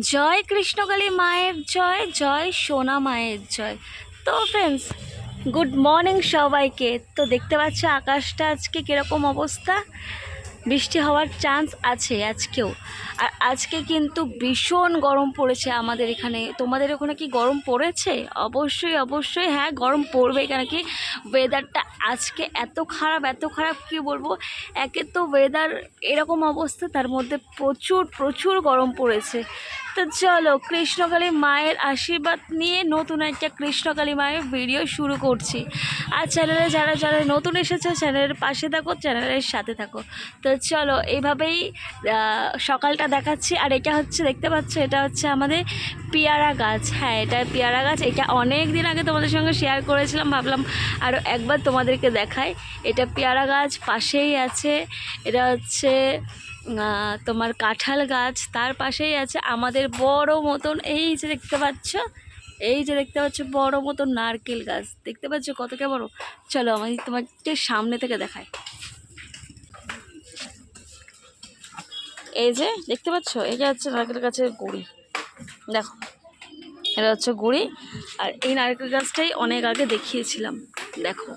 জয় কৃষ্ণকালী মায়ের জয় জয় সোনা মায়ের জয়। তো ফ্রেন্ডস গুড মর্নিং সবাইকে। তো দেখতে পাচ্ছ আকাশটা আজকে কীরকম অবস্থা? বৃষ্টি হওয়ার চান্স আছে আজকেও। আর আজকে কিন্তু ভীষণ গরম পড়েছে আমাদের এখানে। তোমাদের ওখানে কি গরম পড়েছে? অবশ্যই অবশ্যই। হ্যাঁ গরম পড়বে কেন কি? ওয়েদারটা আজকে এত খারাপ এত খারাপ কি বলব? একে তো ওয়েদার এরকম অবস্থা, তার মধ্যে প্রচুর প্রচুর গরম পড়েছে। তো চলো কৃষ্ণকালী মায়ের আশীর্বাদ নিয়ে নতুন একটা কৃষ্ণকালী মায়ের ভিডিও শুরু করছি। আর চ্যানেলে যারা যারা নতুন এসেছে চ্যানেলের পাশে থাকো চ্যানেলের সাথে থাকো। তো চলো এইভাবেই সকালটা দেখাচ্ছি। আর এটা হচ্ছে, দেখতে পাচ্ছ, এটা হচ্ছে আমাদের পেয়ারা গাছ। হ্যাঁ এটা পেয়ারা গাছ। এটা অনেক দিন আগে তোমাদের সঙ্গে শেয়ার করেছিলাম। ভাবলাম আরও একবার তোমাদেরকে দেখাই। এটা পেয়ারা গাছ, পাশেই আছে। এটা হচ্ছে তোমার কাঁঠাল গাছ তার পাশেই আছে আমাদের বড় মতন, এই যে দেখতে পাচ্ছ, এই যে দেখতে পাচ্ছ বড় মতন নারকেল গাছ। দেখতে পাচ্ছ কতটা বড়? চলো আমি তোমাকে সামনে থেকে দেখায় এই যে দেখতে পাচ্ছ এটা হচ্ছে নারকেল গাছের গুড়ি। দেখো, এটা হচ্ছে গুড়ি, আর এই নারকেল গাছটাই অনেক আগে দেখিয়েছিলাম। দেখো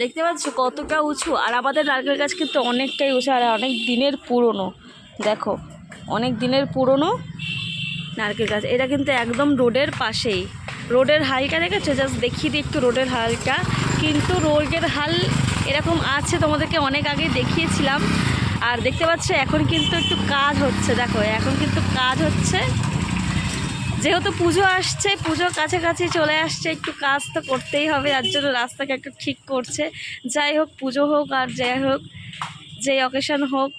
দেখতে পাচ্ছ কতটা উঁচু? আর আমাদের নারকেল গাছ কিন্তু অনেকটাই উঁচু, আর অনেক দিনের পুরনো। দেখো, অনেক দিনের পুরনো নারকেল গাছ। এটা কিন্তু একদম রোডের পাশেই। রোডের হালটা দেখেছ? জাস্ট দেখিয়ে দিই একটু রোডের হালটা কিন্তু রোডের হাল এরকম আছে, তোমাদেরকে অনেক আগেই দেখিয়েছিলাম। আর দেখতে পাচ্ছ, এখন কিন্তু একটু কাজ হচ্ছে। দেখো, এখন কিন্তু কাজ হচ্ছে। যেহেতু পুজো আসছে, পুজোর কাছাকাছি চলে আসছে, একটু কাজ তো করতেই হবে যার জন্য রাস্তাকে একটু ঠিক করছে। যাই হোক, পুজো হোক আর যাই হোক, যেই অকেশন হোক,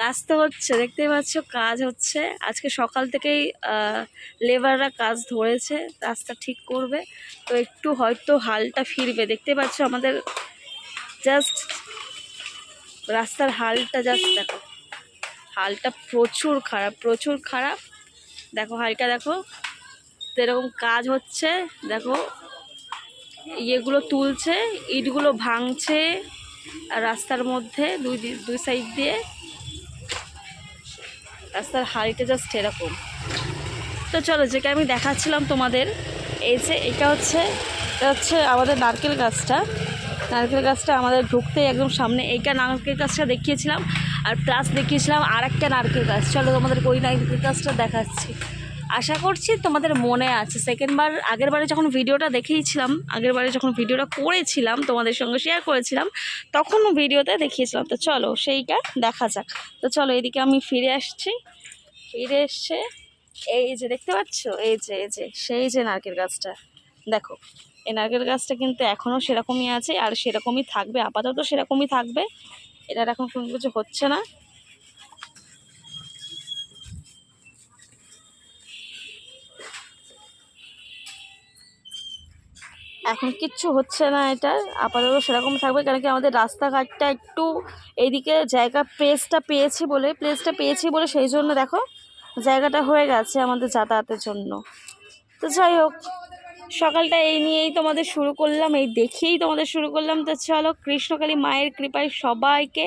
কাজ তো হচ্ছে, দেখতেই পাচ্ছ কাজ হচ্ছে। আজকে সকাল থেকেই লেবাররা কাজ ধরেছে রাস্তা ঠিক করবে। তো একটু হয়তো হালটা ফিরবে, দেখতে পাচ্ছ আমাদের জাস্ট রাস্তার হালটা জাস্ট দেখো। হালটা প্রচুর খারাপ প্রচুর খারাপ। দেখো হালটা দেখো। তো এরকম কাজ হচ্ছে, দেখো। ইয়েগুলো তুলছে, ইটগুলো ভাঙছে আর রাস্তার মধ্যে, দুই দুই সাইড দিয়ে। রাস্তার হালটা জাস্ট এরকম। তো চলো, যেটা আমি দেখাচ্ছিলাম তোমাদের, এই যে এটা হচ্ছে এটা হচ্ছে আমাদের নারকেল গাছটা। নারকেল গাছটা আমাদের ঢুকতে একদম সামনে, এইটা নারকেল গাছটা দেখিয়েছিলাম। আর প্লাস দেখিয়েছিলাম আর একটা নারকেল গাছ। চলো তোমাদের ওই নারকেল গাছটা দেখাচ্ছি। আশা করছি তোমাদের মনে আছে। সেকেন্ডবার আগের বারে যখন ভিডিওটা দেখিয়েছিলাম, আগের বারে যখন ভিডিওটা করেছিলাম, তোমাদের সঙ্গে শেয়ার করেছিলাম তখন ভিডিওতে দেখিয়েছিলাম। তো চলো সেইটা দেখা যাক। তো চলো এদিকে আমি ফিরে আসছি। ফিরে এসছে এই যে দেখতে পাচ্ছ? এই যে এই যে, সেই যে নারকেল গাছটা। দেখো, এই নারকেল গাছটা কিন্তু এখনও সেরকমই আছে আর সেরকমই থাকবে। আপাতত সেরকমই থাকবে। এটার এখন কোনো কিছু হচ্ছে না। এখন কিচ্ছু হচ্ছে না এটা। আপাতত সেরকম থাকবে কেন কি আমাদের রাস্তাঘাটটা একটু এইদিকে জায়গা প্লেসটা পেয়েছি বলে প্লেসটা পেয়েছি বলে সেই জন্য দেখো, জায়গাটা হয়ে গেছে আমাদের যাতায়াতের জন্য। তো যাই হোক সকালটা এই নিয়েই তোমাদের শুরু করলাম, এই দেখেই তোমাদের শুরু করলাম। তো চলো কৃষ্ণকালী মায়ের কৃপায় সবাইকে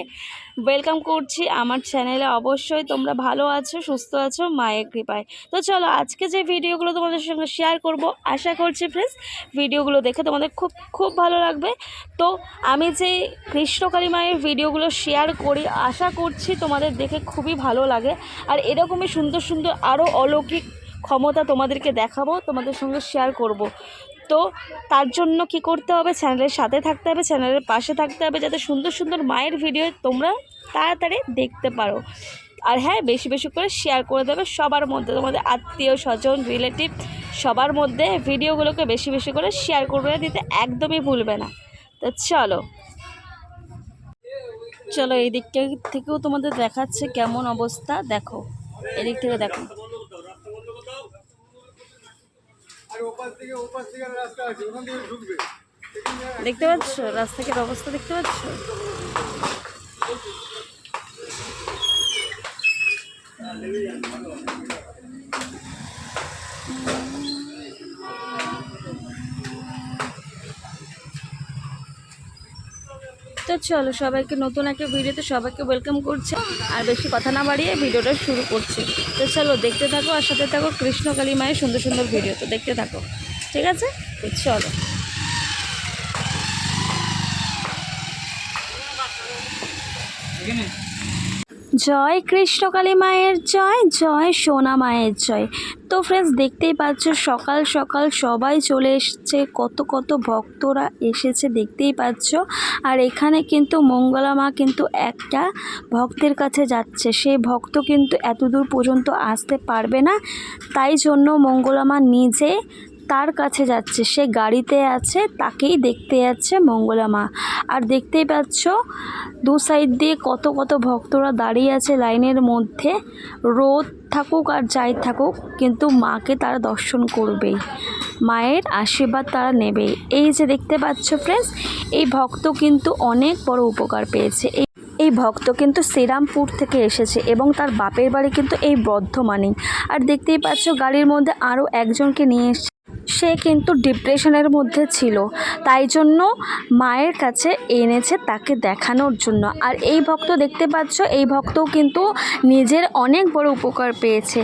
ওয়েলকাম করছি আমার চ্যানেলে অবশ্যই তোমরা ভালো আছো, সুস্থ আছো, মায়ের কৃপায়। তো চলো আজকে যে ভিডিওগুলো তোমাদের সঙ্গে শেয়ার করব, আশা করছি ফ্রেন্ডস ভিডিওগুলো দেখে তোমাদের খুব খুব ভালো লাগবে। তো আমি যে কৃষ্ণকালী মায়ের ভিডিওগুলো শেয়ার করি, আশা করছি তোমাদের দেখে খুবই ভালো লাগে। আর এরকমই সুন্দর সুন্দর আরও অলৌকিক ক্ষমতা তোমাদেরকে দেখাবো, তোমাদের সঙ্গে শেয়ার করব। তো তার জন্য কি করতে হবে? চ্যানেলের সাথে থাকতে হবে চ্যানেলের পাশে থাকতে হবে, যাতে সুন্দর সুন্দর মায়ের ভিডিও তোমরা তাড়াতাড়ি দেখতে পারো। আর হ্যাঁ বেশি বেশি করে শেয়ার করে দেবে সবার মধ্যে। তোমাদের আত্মীয় স্বজন রিলেটিভ সবার মধ্যে ভিডিওগুলোকে বেশি বেশি করে শেয়ার করে দিতে একদমই ভুলবে না। তো চলো। চলো এই দিকটা থেকেও তোমাদের দেখাচ্ছে কেমন অবস্থা। দেখো, এদিক থেকে দেখো আর ওপাশ থেকে ওপাশ থেকে রাস্তা আছে ওখান থেকে ঢুকবে দেখতে পাচ্ছ? রাস্তাঘাটের অবস্থা দেখতে পাচ্ছ? চলো সবাইকে নতুন একটা ভিডিওতে সবাইকে ওয়েলকাম করছে। আর বেশি কথা না বাড়িয়ে ভিডিওটা শুরু করছে। তো চলো দেখতে থাকো, আর সাথে থাকো কৃষ্ণকালী মায়ের সুন্দর সুন্দর ভিডিও তো দেখতে থাকো। ঠিক আছে? তো চলো। জয় কৃষ্ণকালী মায়ের জয় জয় সোনা মায়ের জয়। তো ফ্রেন্ডস দেখতেই পাচ্ছ সকাল সকাল সবাই চলে এসছে, কত কত ভক্তরা এসেছে দেখতেই পাচ্ছ। আর এখানে কিন্তু মঙ্গলা মা কিন্তু একটা ভক্তের কাছে যাচ্ছে। সেই ভক্ত কিন্তু এত দূর পর্যন্ত আসতে পারবে না। তাই জন্য মঙ্গলা মা নিজে তার কাছে যাচ্ছে। সে গাড়িতে আছে, তাকেই দেখতে যাচ্ছে মঙ্গলা মা। আর দেখতেই পাচ্ছ, দু সাইড দিয়ে কত কত ভক্তরা দাঁড়িয়ে আছে লাইনের মধ্যে। রোদ থাকুক আর যাই থাকুক, কিন্তু মাকে তারা দর্শন করবেই। মায়ের আশীর্বাদ তারা নেবেই। এই যে দেখতে পাচ্ছ ফ্রেন্ডস এই ভক্ত কিন্তু অনেক বড় উপকার পেয়েছে। এই এই ভক্ত কিন্তু শ্রীরামপুর থেকে এসেছে এবং তার বাপের বাড়ি কিন্তু এই বর্ধমানেই। আর দেখতেই পাচ্ছ, গাড়ির মধ্যে আরও একজনকে নিয়ে এসছে সে কিন্তু ডিপ্রেশনের মধ্যে ছিল। তাই জন্য মায়ের কাছে এনেছে তাকে দেখানোর জন্য। আর এই ভক্ত দেখতে পাচ্ছ, এই ভক্তও কিন্তু নিজের অনেক বড় উপকার পেয়েছে।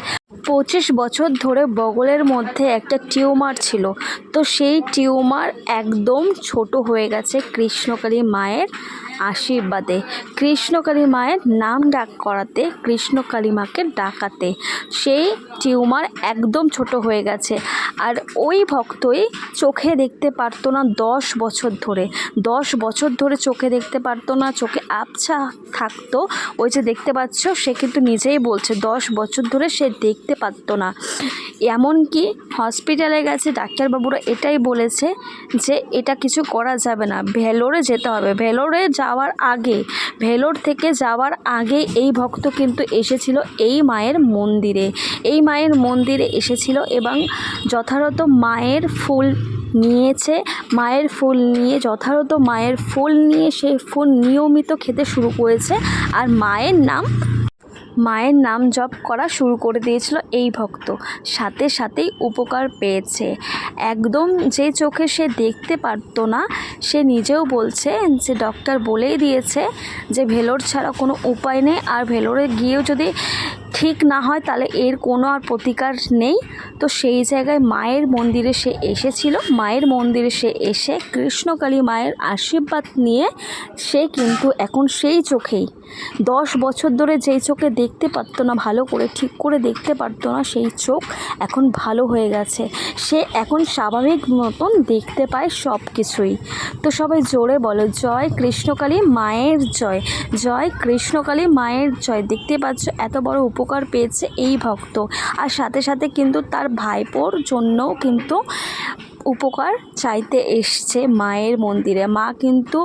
পঁচিশ বছর ধরে বগলের মধ্যে একটা টিউমার ছিল। তো সেই টিউমার একদম ছোট হয়ে গেছে কৃষ্ণকালী মায়ের। আশীর্বাদে। কৃষ্ণকালী মায়ের নাম ডাক করাতে কৃষ্ণকালী মাকে ডাকাতে। সেই টিউমার একদম ছোট হয়ে গেছে। আর ওই ভক্তই চোখে দেখতে পারতো না দশ বছর ধরে। দশ বছর ধরে চোখে দেখতে পারতো না, চোখে আবছা থাকতো। ওই যে দেখতে পাচ্ছ, সে কিন্তু নিজেই বলছে, দশ বছর ধরে সে দেখতে পারতো না। এমনকি হসপিটালে গেছে, ডাক্তারবাবুরা এটাই বলেছে যে এটা কিছু করা যাবে না। ভেলোরে যেতে হবে। ভেলোরে যাওয়ার আগে, ভেলোর থেকে যাওয়ার আগে এই ভক্ত কিন্তু এসেছিল এই মায়ের মন্দিরে। এই মায়ের মন্দিরে এসেছিল এবং যথারত মায়ের ফুল নিয়েছে, মায়ের ফুল নিয়ে, যথারত মায়ের ফুল নিয়ে সেই ফুল নিয়মিত খেতে শুরু করেছে। আর মায়ের নাম মায়ের নাম জপ করা শুরু করে দিয়েছিল এই ভক্ত। সাথে সাথেই উপকার পেয়েছে। একদম যে চোখে সে দেখতে পারতো না, সে নিজেও বলছে, যে ডক্টর বলেই দিয়েছে যে, ভেলোর ছাড়া কোনো উপায় নেই। আর ভেলোরে গিয়েও যদি ঠিক না হয়, তাহলে এর কোনো আর প্রতিকার নেই। তো সেই জায়গায় মায়ের মন্দিরে সে এসেছিল। মায়ের মন্দিরে সে এসে কৃষ্ণকালী মায়ের আশীর্বাদ নিয়ে সে কিন্তু এখন সেই চোখেই। দশ বছর ধরে যেই চোখে দেখতে পারতো না, ভালো করে, ঠিক করে দেখতে পারতো না, সেই চোখ এখন ভালো হয়ে গেছে। সে এখন স্বাভাবিক মতন দেখতে পায় সব কিছুই। তো সবাই জোরে বলো, জয় কৃষ্ণকালী মায়ের জয় জয় কৃষ্ণকালী মায়ের জয়। দেখতে পাচ্ছ, এত বড় উপকার পেয়েছে এই ভক্ত। আর সাথে সাথে কিন্তু তার ভাইপোর জন্যও কিন্তু উপকার চাইতে এসছে মায়ের মন্দিরে। মা কিন্তু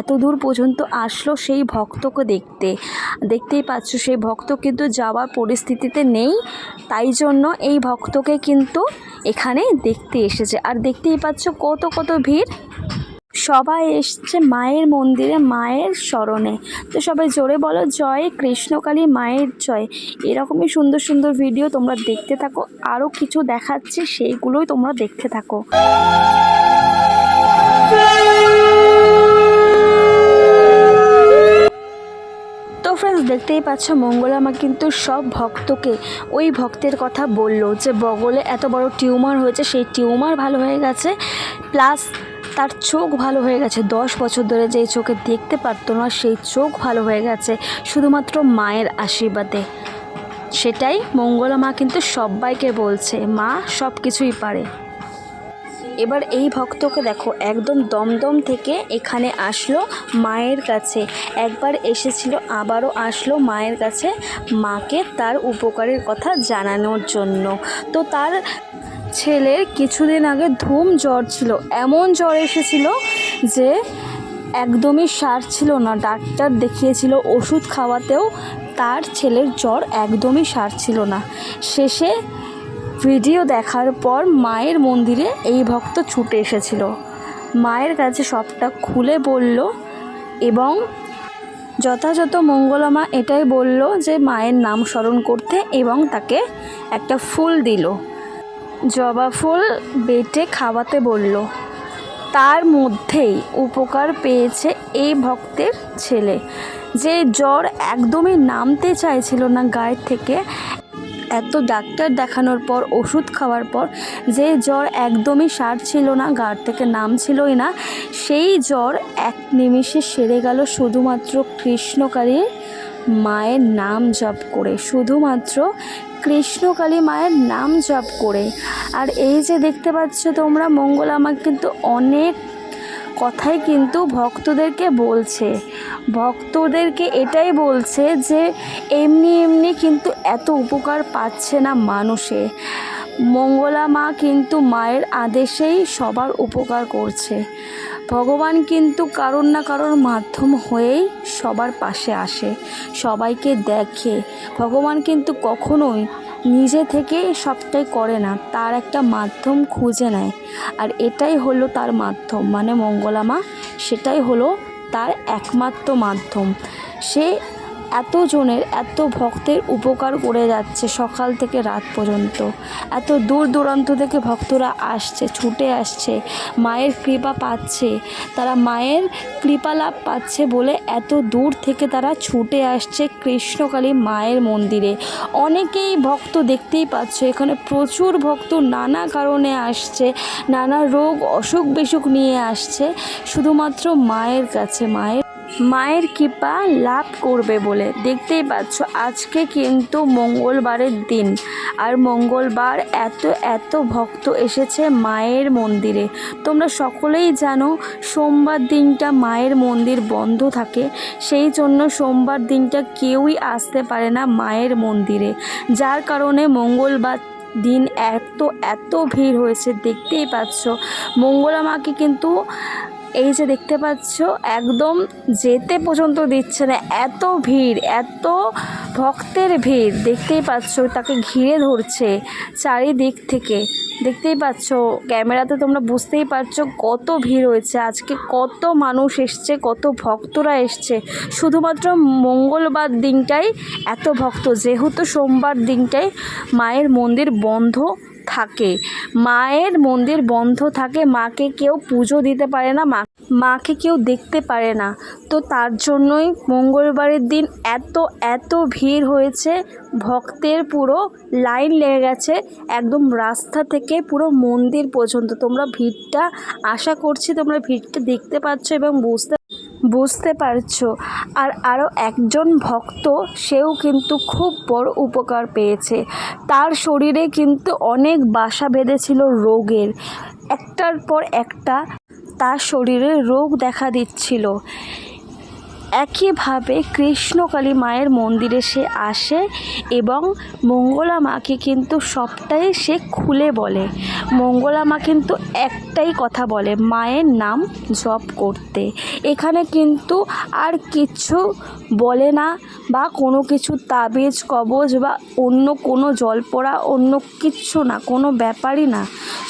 এত দূর পর্যন্ত আসলো সেই ভক্তকে দেখতে। দেখতেই পাচ্ছ সেই ভক্ত কিন্তু যাওয়ার পরিস্থিতিতে নেই। তাই জন্য এই ভক্তকে কিন্তু এখানে দেখতে এসেছে। আর দেখতেই পাচ্ছ কত কত ভিড়। সবাই এসছে মায়ের মন্দিরে, মায়ের স্মরণে। তো সবাই জোরে বলো, জয় কৃষ্ণকালী মায়ের জয়। এরকমই সুন্দর সুন্দর ভিডিও তোমরা দেখতে থাকো। আরও কিছু দেখাচ্ছি, সেইগুলোই তোমরা দেখতে থাকো। ফ্রেন্ডস দেখতেই পাচ্ছ, মঙ্গলামা কিন্তু সব ভক্তকে ওই ভক্তের কথা বলল যে, বগলে এত বড় টিউমার হয়েছে, সেই টিউমার ভালো হয়ে গেছে। প্লাস তার চোখ ভালো হয়ে গেছে। দশ বছর ধরে যেই চোখে দেখতে পারতো না, সেই চোখ ভালো হয়ে গেছে শুধুমাত্র মায়ের আশীর্বাদে। সেটাই মঙ্গলা মা কিন্তু সবাইকে বলছে, মা সব কিছুই পারে। এবার এই ভক্তকে দেখো, একদম দমদম থেকে এখানে আসলো মায়ের কাছে। একবার এসেছিল, আবারও আসলো মায়ের কাছে মাকে তার উপকারের কথা জানানোর জন্য। তো তার ছেলের কিছুদিন আগে ধুম জ্বর ছিল। এমন জ্বর এসেছিল যে একদমই সার ছিল না। ডাক্তার দেখিয়েছিল ওষুধ খাওয়াতেও তার ছেলের জ্বর একদমই সার ছিল না। শেষে ভিডিও দেখার পর মায়ের মন্দিরে এই ভক্ত ছুটে এসেছিল। মায়ের কাছে সবটা খুলে বলল এবং যথাযথ মঙ্গলমা এটাই বলল যে মায়ের নাম স্মরণ করতে এবং তাকে একটা ফুল দিল। জবা ফুল বেটে খাওয়াতে বলল, তার মধ্যেই উপকার পেয়েছে এই ভক্তের ছেলে। যে জ্বর একদমই নামতে চাইছিল না গায়ের থেকে, এত ডাক্তার দেখানোর পর, ওষুধ খাওয়ার পর, যে জ্বর একদমই সারছিল না গাড় থেকে নামছিলই না, সেই জ্বর এক নিমিষে সেরে গেল শুধুমাত্র কৃষ্ণকালীর মায়ের নাম জপ করে, শুধুমাত্র কৃষ্ণকালী মায়ের নাম জপ করে। আর এই যে দেখতে পাচ্ছ তোমরা, মঙ্গল কিন্তু অনেক কথাই কিন্তু ভক্তদেরকে বলছে। ভক্তদেরকে এটাই বলছে যে, এমনি এমনি কিন্তু এত উপকার পাচ্ছে না মানুষে। মঙ্গলা মা কিন্তু মায়ের আদেশেই সবার উপকার করছে। ভগবান কিন্তু কারোর না কারোর মাধ্যম হয়েই সবার পাশে আসে, সবাইকে দেখে। ভগবান কিন্তু কখনোই নিজে থেকে সবটাই করে না, তার একটা মাধ্যম খুঁজে নেয়। আর এটাই হলো তার মাধ্যম মানে মঙ্গলামা, সেটাই হলো তার একমাত্র মাধ্যম। সে এতজনের এত ভক্তের উপকার করে যাচ্ছে সকাল থেকে রাত পর্যন্ত। এত দূর দূরান্ত থেকে ভক্তরা আসছে, ছুটে আসছে, মায়ের কৃপা পাচ্ছে, তারা মায়ের কৃপা লাভ পাচ্ছে বলে এত দূর থেকে তারা ছুটে আসছে কৃষ্ণকালী মায়ের মন্দিরে। অনেকেই ভক্ত দেখতেই পাচ্ছ, এখানে প্রচুর ভক্ত নানা কারণে আসছে, নানা রোগ অসুখ বিসুখ নিয়ে আসছে, শুধুমাত্র মায়ের কাছে, মায়ের মায়ের কৃপা লাভ করবে বলে। দেখতেই পাচ্ছ, আজকে কিন্তু মঙ্গলবারের দিন। আর মঙ্গলবার এত এত ভক্ত এসেছে মায়ের মন্দিরে। তোমরা সকলেই জানো, সোমবার দিনটা মায়ের মন্দির বন্ধ থাকে। সেই জন্য সোমবার দিনটা কেউই আসতে পারে না মায়ের মন্দিরে। যার কারণে মঙ্গলবার দিন এত এত ভিড় হয়েছে। দেখতেই পাচ্ছ, মঙ্গলা মাকে কিন্তু এই যে দেখতে পাচ্ছ, একদম যেতে পর্যন্ত দিচ্ছে না, এত ভিড়, এত ভক্তের ভিড়, দেখতেই পাচ্ছ, তাকে ঘিরে ধরছে চারিদিক থেকে। দেখতেই পাচ্ছ, ক্যামেরাতে তোমরা বুঝতেই পারছ কত ভিড় হয়েছে, আজকে কত মানুষ এসছে, কত ভক্তরা এসছে। শুধুমাত্র মঙ্গলবার দিনটাই এত ভক্ত, যেহেতু সোমবার দিনটাই মায়ের মন্দির বন্ধ থাকে। মায়ের মন্দির বন্ধ থাকে, মাকে কেউ পুজো দিতে পারে না, মা মাকে কেউ দেখতে পারে না। তো তার জন্যই মঙ্গলবারের দিন এত এত ভিড় হয়েছে, ভক্তের পুরো লাইন লেগে গেছে, একদম রাস্তা থেকে পুরো মন্দির পর্যন্ত। তোমরা ভিড়টা আশা করছি তোমরা ভিড়টা দেখতে পাচ্ছ এবং বুঝতে বুঝতে পারছ। আর আরও একজন ভক্ত, সেও কিন্তু খুব বড় উপকার পেয়েছে। তার শরীরে কিন্তু অনেক বাসা বেঁধেছিল রোগের। একটার পর একটা তার শরীরে রোগ দেখা দিচ্ছিল। একইভাবে কৃষ্ণকালী মায়ের মন্দিরে সে আসে এবং মঙ্গলা মাকে কিন্তু সবটাই সে খুলে বলে। মঙ্গলা মা কিন্তু একটাই কথা বলে, মায়ের নাম জপ করতে। এখানে কিন্তু আর কিছু বলে না বা কোনো কিছু তাবিজ, কবজ বা অন্য কোনো জল পড়া অন্য কিচ্ছু না, কোনো ব্যাপারই না।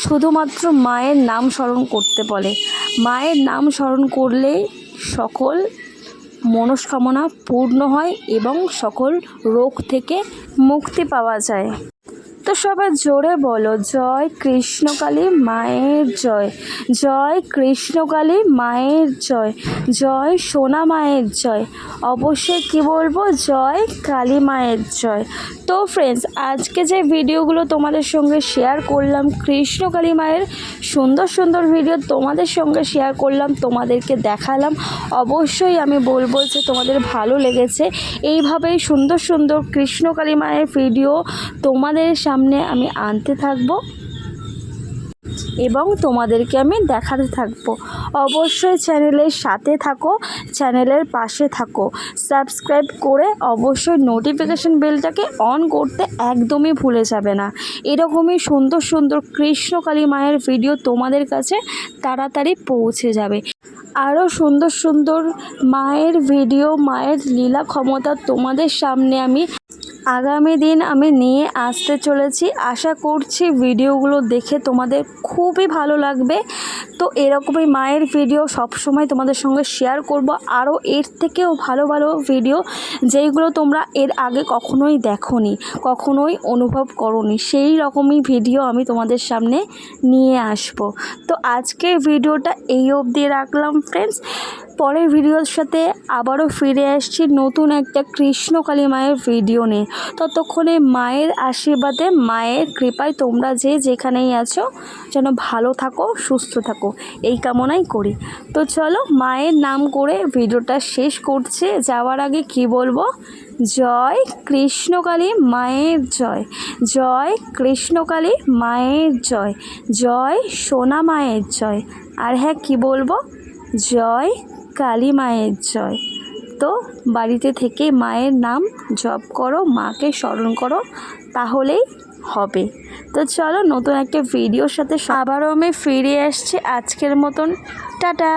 শুধুমাত্র মায়ের নাম স্মরণ করতে বলে। মায়ের নাম স্মরণ করলেই সকল মনস্কামনা পূর্ণ হয় এবং সকল রোগ থেকে মুক্তি পাওয়া যায়। তো সবাই জোরে বলো। জয় কৃষ্ণকালী, মায়ের জয়। জয় কৃষ্ণকালী, মায়ের জয়। জয় সোনা মায়ের জয়। অবশ্যই কি বলব? জয় কালী মায়ের জয়। তো ফ্রেন্ডস আজকে যে ভিডিওগুলো তোমাদের সঙ্গে শেয়ার করলাম, কৃষ্ণকালী মায়ের সুন্দর সুন্দর ভিডিও তোমাদের সঙ্গে শেয়ার করলাম, তোমাদেরকে দেখালাম, অবশ্যই আমি বলব যে তোমাদের ভালো লেগেছে। এইভাবেই সুন্দর সুন্দর কৃষ্ণকালী মায়ের ভিডিও তোমাদের সামনে আমি আনতে থাকব এবং তোমাদেরকে আমি দেখাতে থাকব। অবশ্যই চ্যানেলের সাথে থাকো, চ্যানেলের পাশে থাকো। সাবস্ক্রাইব করে অবশ্যই নোটিফিকেশন বেলটাকে অন করতে একদমই ভুলে যাবে না। এরকমই সুন্দর সুন্দর কৃষ্ণকালী মায়ের ভিডিও তোমাদের কাছে তাড়াতাড়ি পৌঁছে যাবে। আরও সুন্দর সুন্দর মায়ের ভিডিও মায়ের লীলা ক্ষমতা তোমাদের সামনে আমি আগামী দিন আমি নিয়ে আসতে চলেছি। আশা করছি ভিডিওগুলো দেখে তোমাদের খুবই ভালো লাগবে। তো এরকমই মায়ের ভিডিও সবসময় তোমাদের সঙ্গে শেয়ার করব। আরও এর থেকেও ভালো ভালো ভিডিও, যেইগুলো তোমরা এর আগে কখনোই দেখোনি, কখনোই অনুভব করনি, সেই রকমই ভিডিও আমি তোমাদের সামনে নিয়ে আসব। তো আজকের ভিডিওটা এই অবধি রাখলাম ফ্রেন্ডস পরের ভিডিওর সাথে আবারও ফিরে আসছি নতুন একটা কৃষ্ণকালী মায়ের ভিডিও নিয়ে। ততক্ষণে মায়ের আশীর্বাদে, মায়ের কৃপায় তোমরা যে যেখানেই আছো, যেন ভালো থাকো, সুস্থ থাকো। এই কামনাই করি। তো চলো মায়ের নাম করে ভিডিওটা শেষ করছে। যাওয়ার আগে কি বলব? জয় কৃষ্ণকালী মায়ের জয়। জয় কৃষ্ণকালী মায়ের জয়। জয় সোনা মায়ের জয়। আর হ্যাঁ কি বলব? জয় কালী মায়ের জয়। তো বাড়িতে থেকে মায়ের নাম জপ করো, মাকে স্মরণ করো, তাহলেই হবে। তো চলো নতুন একটা ভিডিওর সাথে আবারও আমি ফিরে আসছি আজকের মতন। টাটা!